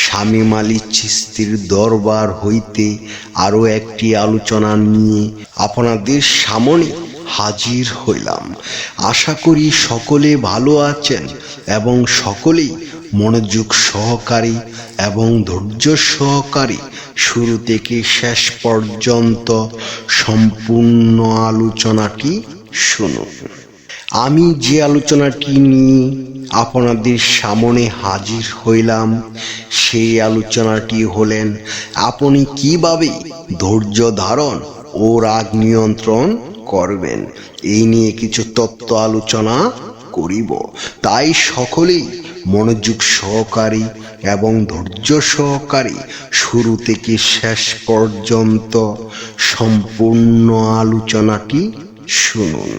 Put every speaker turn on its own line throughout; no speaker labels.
শামীম মালি চিস্তির দরবার হইতে আরও একটি আলোচনা নিয়ে আপনাদের সামনে হাজির হইলাম। আশা করি সকলে ভালো আছেন এবং সকলেই মনোযোগ সহকারী এবং ধৈর্য সহকারী শুরু থেকে শেষ পর্যন্ত সম্পূর্ণ আলোচনাটি শুনুন। আমি যে আলোচনাটি নিয়ে আপনাদের সামনে হাজির হইলাম, সেই আলোচনাটি হলেন, আপনি কীভাবে ধৈর্য ধারণ ও রাগ নিয়ন্ত্রণ করবেন? এই নিয়ে কিছু তত্ত্ব আলোচনা করিব। তাই সকলেই মনোযোগ সহকারী এবং ধৈর্য সহকারী শুরু থেকে শেষ পর্যন্ত সম্পূর্ণ আলোচনাটি শুনুন।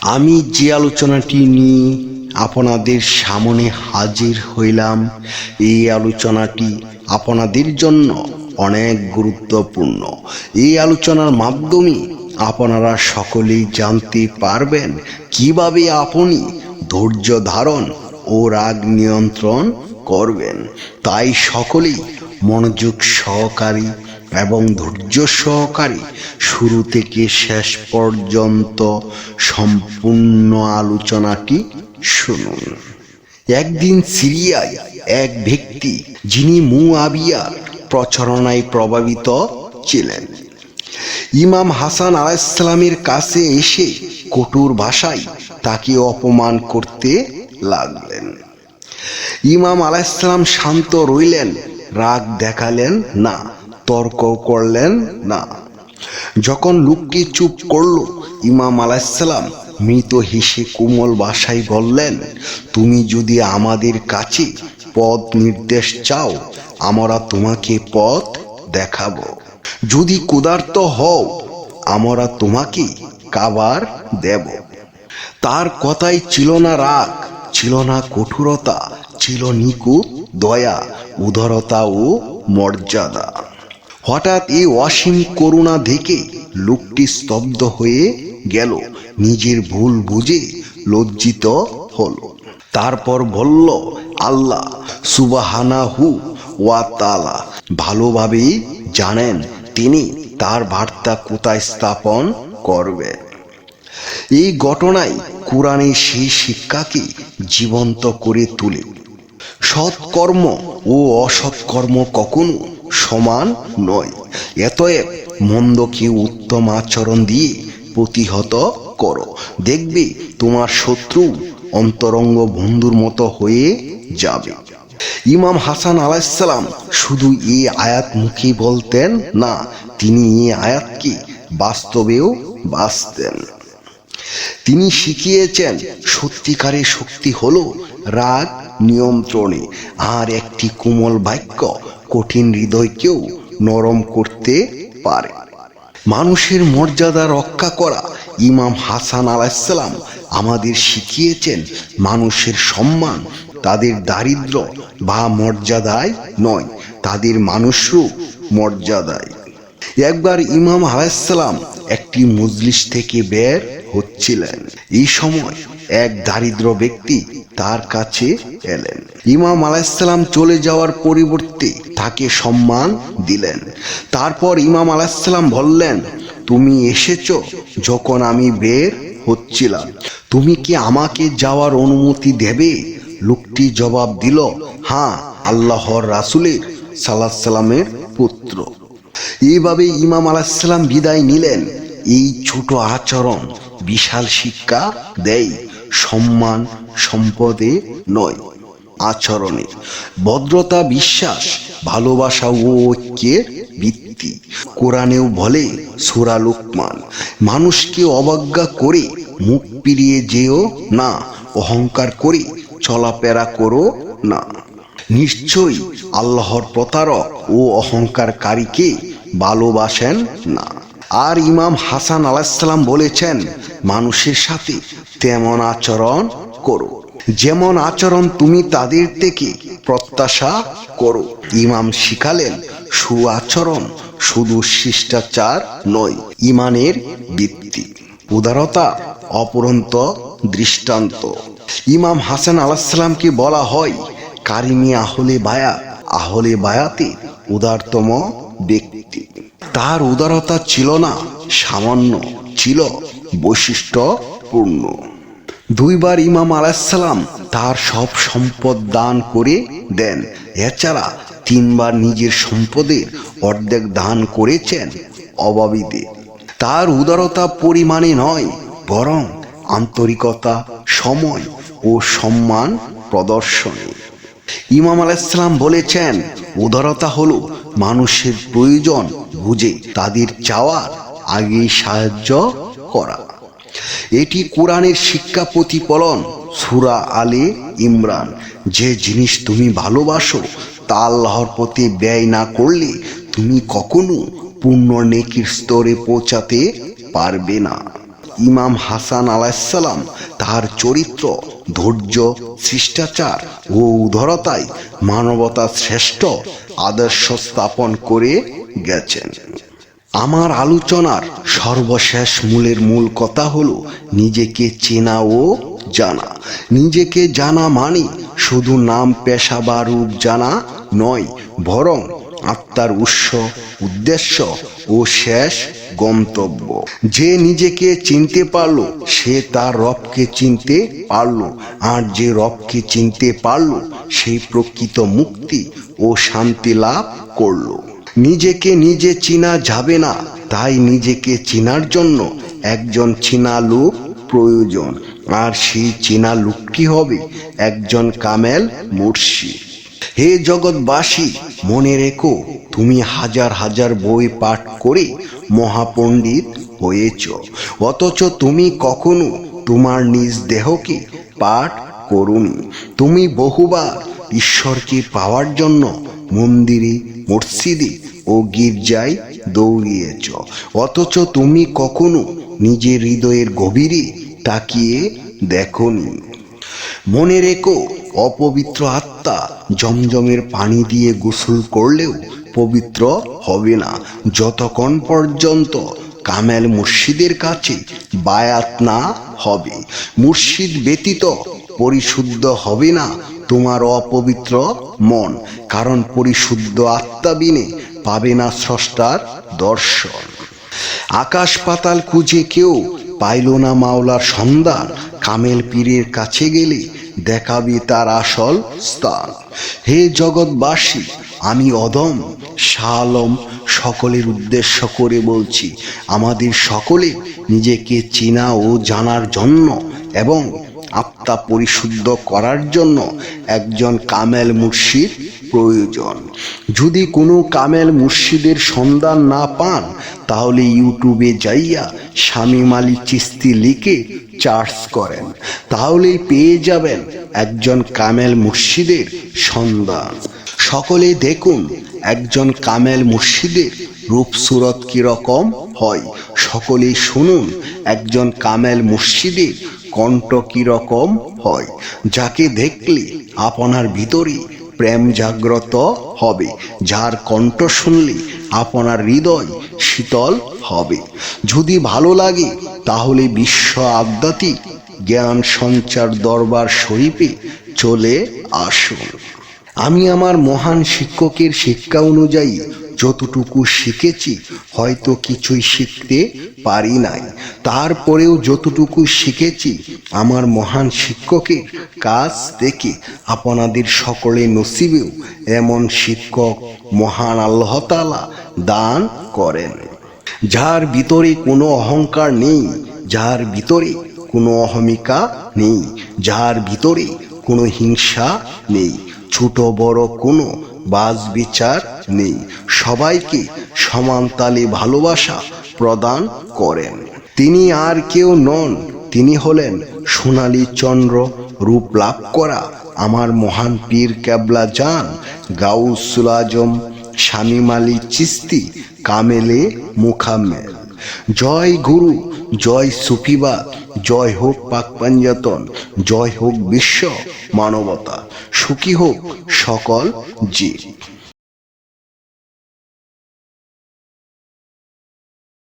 আমি যে আলোচনাটি নিয়ে আপনাদের সামনে হাজির হইলাম, এই আলোচনাটি আপনাদের জন্য অনেক গুরুত্বপূর্ণ। এই আলোচনার মাধ্যমে আপনারা সকলেই জানতে পারবেন কীভাবে আপনি ধৈর্য ধারণ ও রাগ নিয়ন্ত্রণ করবেন। তাই সকলেই মনোযোগ সহকারী এবং ধৈর্য সহকারে শুরু থেকে শেষ পর্যন্ত সম্পূর্ণ আলোচনাটি শুনুন। একদিন সিরিয়ায় এক ব্যক্তি, যিনি মুআবিয়ার প্রচারণায় প্রভাবিত ছিলেন। ইমাম হাসান আলাইসালামের কাছে এসে কঠোর ভাষায় তাকে অপমান করতে লাগলেন। ইমাম আলাইসালাম শান্ত রইলেন, রাগ দেখালেন না। তর্ক করলেন না। যখন লোকটি চুপ করল, ইমাম আলাইসালাম মৃত হেসে কোমল ভাষায় বললেন, তুমি যদি আমাদের কাছে পথ নির্দেশ চাও, আমরা তোমাকে পথ দেখাবো। যদি ক্ষুধার্ত হও, আমরা তোমাকে কাবার দেব। তার কথাই ছিল না রাগ, ছিল না কঠোরতা, ছিল নিকুত দয়া, উদারতা ও মর্যাদা। হঠাৎ এই অসীম করুণা দেখে লোকটি স্তব্ধ হয়ে গেল। নিজের ভুল বুঝে লজ্জিত হলো। তারপর বলল, আল্লাহ সুবাহানাহু ওয়া তালা ভালোভাবেই জানেন তিনি তার বার্তা কোথায় স্থাপন করবেন। এই ঘটনায় কোরআনের সেই শিক্ষাকে জীবন্ত করে তোলে। সৎকর্ম ও অসৎকর্ম কখনো সমান নয়। এতএব মন্দকে উত্তম আচরণ দিয়ে প্রতিহত করো? দেখবে তোমার শত্রু অন্তরঙ্গ বন্ধুর মতো হয়ে যাবে। ইমাম হাসান আলাইসালাম শুধু এই আয়াত মুখে বলতেন না, তিনি এই আয়াতকে বাস্তবেও বাঁচতেন। তিনি শিখিয়েছেন, সত্যিকারের শক্তি হলো রাগ নিয়ন্ত্রণে, আর একটি কোমল বাক্য কঠিন হৃদয়কেও নরম করতে পারে। মানুষের মর্যাদা রক্ষা করা ইমাম হাসান আলাইসালাম আমাদের শিখিয়েছেন, মানুষের সম্মান তাদের দারিদ্র বা মর্যাদায় নয়, তাদের মানুষরূপ মর্যাদায়। একবার ইমাম আলাইসালাম একটি মজলিস থেকে বের হচ্ছিলেন। এই সময় এক দারিদ্র ব্যক্তি তার কাছে এলেন। ইমাম আলাইসালাম চলে যাওয়ার পরিবর্তে তাকে সম্মান দিলেন। তারপর ইমাম আলাইসালাম বললেন, তুমি এসেছ যখন আমি বের হচ্ছিলাম। তুমি কি আমাকে যাওয়ার অনুমতি দেবে? লোকটি জবাব দিল হ্যাঁ আল্লাহর রাসুলের সাল্লাহ সাল্লামের পুত্র। এইভাবে ইমাম আলাহিসাল্লাম বিদায় নিলেন। এই ছোট আচরণ বিশাল শিক্ষা দেয় সম্মান সম্পদে নয়, আচরণে। ভদ্রতা, বিশ্বাস, ভালোবাসা ও ঐক্যের ভিত্তি। কোরআনেও বলে সুরা লোকমান, মানুষকে অবজ্ঞা করে মুখ পিরিয়ে যেও না, অহংকার করে চলাফেরা করো না। নিশ্চয়ই আল্লাহর প্রতারক ও অহংকারকারীকে ভালোবাসেন না। আর ইমাম হাসান আলাহিসাল্লাম বলেছেন, মানুষের সাথে তেমন আচরণ করো। যেমন আচরণ তুমি তাদের থেকে প্রত্যাশা করো। ইমাম শিখালেন, সুআচরণ শুধু শিষ্টাচার নয়, ইমানের ভিত্তি। উদারতা অপরন্ত দৃষ্টান্ত। ইমাম হাসান আলাহিসাল্লামকে বলা হয়, কারিমি আহলে বায়া। আহলে বায়াতে উদারতম ব্যক্তি। তার উদারতা ছিল না, সামান্য ছিল বৈশিষ্ট্যপূর্ণ। দুইবার ইমাম আলাইসাল্লাম তার সব সম্পদ দান করে দেন। এছাড়া তিনবার নিজের সম্পদের অর্ধেক দান করেছেন অভাবীদের তার উদারতা পরিমাণে নয়, বরং আন্তরিকতা, সময় ও সম্মান প্রদর্শনে। ইমাম আলাইসাল্লাম বলেছেন, উদারতা হলো মানুষের প্রয়োজন বুঝে তাদের চাওয়ার আগে সাহায্য করা। এটি কোরআনের শিক্ষা প্রতিফলন, সুরা আলে ইমরান। যে জিনিস তুমি ভালোবাসো, তা আল্লাহর প্রতি ব্যয় না করলে তুমি কখনো পূর্ণ নেকির স্তরে পৌঁছাতে পারবে না। ইমাম হাসান আলাইসাল্লাম তার চরিত্র ধৈর্য, শিষ্টাচার ও উদারতায় মানবতার শ্রেষ্ঠ আদর্শ স্থাপন করে গেছেন। আমার আলোচনার সর্বশেষ মূলের মূল কথা হলো নিজেকে চেনা ও জানা। নিজেকে জানা মানে শুধু নাম, পেশা বা রূপ জানা নয়, বরং আত্মার উৎস, উদ্দেশ্য ও শেষ গন্তব্য। যে নিজেকে চিনতে পারল, সে তার রবকে চিনতে পারল। আর যে রবকে চিনতে পারল সেই প্রকৃত মুক্তি ও শান্তি লাভ করল। নিজেকে নিজে চিনা যাবে না, তাই নিজেকে চিনার জন্য একজন চিনা লোক প্রয়োজন। আর সেই চিনা লোকটি হবে একজন কামেল মুর্শিদ হে জগৎবাসী, মনে রেখো, তুমি হাজার হাজার বই পাঠ করে মহাপণ্ডিত হয়েছ। অথচ তুমি কখনো তোমার নিজ দেহকে পাঠ করুনি। তুমি বহুবার ঈশ্বরকে পাওয়ার জন্য মন্দিরে, মসজিদে ও গির্জায় দৌড়িয়েছ। অথচ তুমি কখনো নিজের হৃদয়ের গভীরে তাকিয়ে দেখনি। মনে রেখো অপবিত্র আত্মা জমজমের পানি দিয়ে গোসল করলেও পবিত্র হবে না। যতক্ষণ পর্যন্ত কামেল মুর্শিদের কাছে বায়াত না হবে, মুর্শিদ ব্যতীত পরিশুদ্ধ হবে না তোমার অপবিত্র মন, কারণ পরিশুদ্ধ আত্মা বিনে পাবে না স্রষ্টার দর্শন। আকাশ পাতাল খুঁজে কেউ পাইল না মাওলার সন্ধান। কামেল পীরের কাছে গেলে, দেখাবে তার আসল স্থান। হে জগৎবাসী, আমি অদম, শালম, সকলের উদ্দেশ্য করে বলছি, আমাদের সকলে নিজেকে চেনা ও জানার জন্য এবং আত্মা পরিশুদ্ধ করার জন্য একজন কামেল মুর্শিদ প্রয়োজন। যদি কোনো কামেল মুর্শিদের সন্ধান না পান, তাহলে ইউটিউবে যাইয়া স্বামী মালিক চিস্তি লিখে চার্জ করেন। তাহলেই পেয়ে যাবেন একজন কামেল মুর্শিদের সন্ধান। সকলে দেখুন, একজন কামেল মুর্শিদের রূপ সুরত কীরকম হয়। সকলেই শুনুন, একজন কামেল মুর্শিদের কণ্ঠ কীরকম হয়? যাকে দেখলে আপনার ভিতরে প্রেম জাগ্রত হবে। যার কণ্ঠ শুনলে আপনার হৃদয় শীতল হবে। যদি ভালো লাগে, তাহলে বিশ্ব আধ্যাত্মিক জ্ঞান সঞ্চার দরবার শরীফে চলে আসুন। আমি আমার মহান শিক্ষকের শিক্ষা অনুযায়ী যতটুকু শিখেছি, হয়তো কিছুই শিখতে পারি নাই। তারপরেও যতটুকু শিখেছি, আমার মহান শিক্ষকের কাছ থেকে আপনাদের সকলে নসিবেও এমন শিক্ষক মহান আল্লাহতালা দান করেন। যার ভিতরে কোনো অহংকার নেই, যার ভিতরে কোনো অহমিকা নেই, যার ভিতরে কোনো হিংসা নেই। ছোট বড় কোনো বাজ বিচার নেই। সবাইকে সমান তালে ভালোবাসা প্রদান করেন। তিনি আর কেউ নন, তিনি হলেন সোনালী চন্দ্র রূপ লাভ করা আমার মহান পীর ক্যাবলা জান, গাউসুল আজম, শামিম আলী চিস্তি, কামেলে মুখাম্মেল। জয় গুরু, জয় সুফিবাদ, জয় হোক পাক পাঞ্জাতন, জয় হোক বিশ্ব মানবতা। সুখী হোক সকল জীব।